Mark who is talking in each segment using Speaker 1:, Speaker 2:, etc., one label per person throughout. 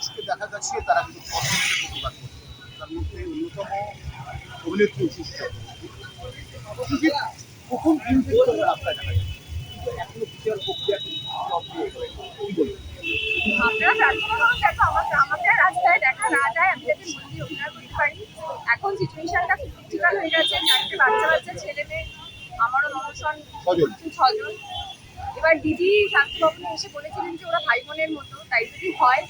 Speaker 1: মানুষকে দেখা যাচ্ছে তারা কিন্তু প্রতিবাদ করছে। তার মধ্যে অন্যতম অভিনেত্রী কিন্তু রাস্তায় দেখা যাচ্ছে এখনও বিচার প্রক্রিয়া
Speaker 2: প্রার্থনা দেখো আমাকে আমাকে রাস্তায় দেখা না যায় আমি যাতে মন্দিরে অভিনয় করতে পারি। এখন সিচুয়েশনটা খুব ক্রিটিক্যাল হয়ে গেছে চারটে বাচ্চা বাচ্চা ছেলে মেয়ে আমারও।
Speaker 1: ছজন।
Speaker 2: এবার দিদি শান্তিভবনে এসে বলেছিলেন যে ওরা ভাই বোনের মতো তাই যদি হয়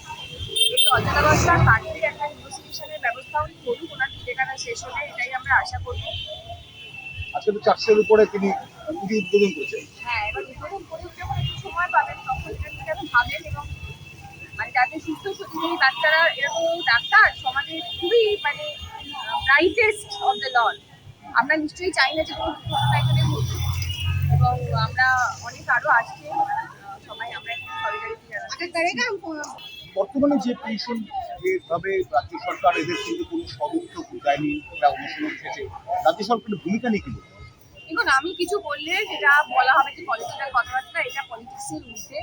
Speaker 2: এই অচলাবস্থার পার্টির একটা ইনভেস্টিগেশনের ব্যবস্থা উনি করুন ওনার ঠিকানা শেষ হলে এটাই আমরা আশা করব
Speaker 1: আজকে তো চারশের উপরে তিনি উদ্বোধন করেছেন।
Speaker 2: হ্যাঁ এবার উদ্বোধন করে যখন একটু সময় পাবেন তখন এটা যেন ভাবেন এবং মানে যাতে সুস্থ সত্যি বাচ্চারা এরকম ডাক্তার সমাজে খুবই মানে ব্রাইটেস্ট অফ দ্য লন আমরা নিশ্চয়ই চাই না যে কোনো দুর্ঘটনা এখানে ঘটুক। এবং আমরা অনেক আরও আসছে সবাই আমরা এখানে সলিডারিটি জানাচ্ছি।
Speaker 1: বর্তমানে যে পেনশন যেভাবে রাজ্য সরকার এদের কিন্তু কোনো সদুত্তর দেয়নি এটা অনুশীলন উঠেছে রাজ্য সরকারের ভূমিকা নিয়ে কি বলবেন?
Speaker 2: দেখুন, আমি কিছু বললে যেটা বলা হবে যে পলিটিক্যাল কথাবার্তা, এটা পলিটিক্সের ঊর্ধ্বে।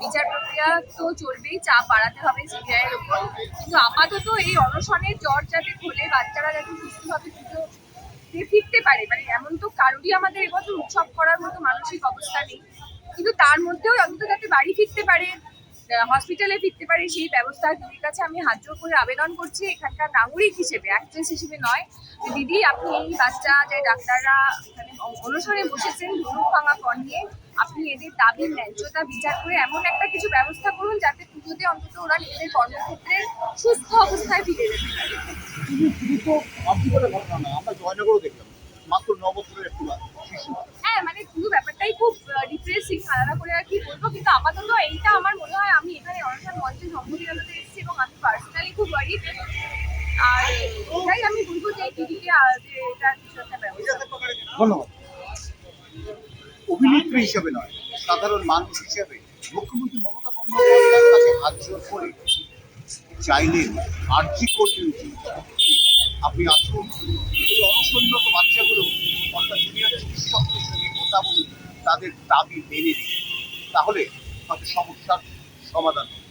Speaker 2: বিচার প্রক্রিয়া তো চলবেই, চাপ বাড়াতে হবে সিবিআই এর উপর কিন্তু আপাতত এই অনশনের জ্বর যাতে খোলে, বাচ্চারা যাতে সুস্থভাবে পুজো ফিরতে পারে মানে এমন তো কারোরই আমাদের এবছর উৎসব করার মতো মানসিক অবস্থা নেই। কিন্তু তার মধ্যেও অন্তত যাতে বাড়ি ফিরতে পারে হসপিটালে ফিরতে পারি সেই ব্যবস্থা। দিদির কাছে আমি হাত জোর করে আবেদন করছি এখানকার নাগরিক হিসেবে অ্যাক্ট্রেস হিসেবে নয়। দিদি আপনি এই বাচ্চা যে ডাক্তাররা এখানে অ- বসেছেন ধনুক ভাঙা কর নিয়ে আপনি এদের দাবির ন্যায্যতা বিচার করে এমন একটা কিছু ব্যবস্থা করুন যাতে পুজোতে অন্তত ওরা নিজেদের কর্মক্ষেত্রে সুস্থ অবস্থায় ফিরে যেতে পারে।
Speaker 1: শুধু শুধু তো আর্থিকতার ঘটনা না আমরা জয়নগরও দেখলাম। মাত্র ন বছরের একটু
Speaker 2: হ্যাঁ মানে পুরো ব্যাপারটাই খুব ডিপ্রেসিং আলাদা করে আর কি বলব কিন্তু আপাতত এইটা আমার মনে হয় এবং আমি পার্সোনালি খুব ওয়ারিড আর আমি বলব যে যে এটা কিছু একটা
Speaker 1: অভিনেত্রী হিসেবে নয়, সাধারণ মানুষ হিসেবে মুখ্যমন্ত্রী মমতা বন্দ্যোপাধ্যায়ের কাছে হাত জোর করে চাইলেন আর্জি করলেন যে, আপনি আসুন, এই অনসন্নত বাচ্চাগুলো, অর্থাৎ জুনিয়র চিকিৎসকদের সঙ্গে কথা বলুন তাদের দাবি মেনে নিন। তাহলে হয়তো সমস্যার সমাধান হবে।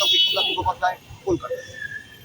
Speaker 1: ক্যামেরায় অন্য সঙ্গে সুন্দর মুখোপাধ্যায় কলকাতা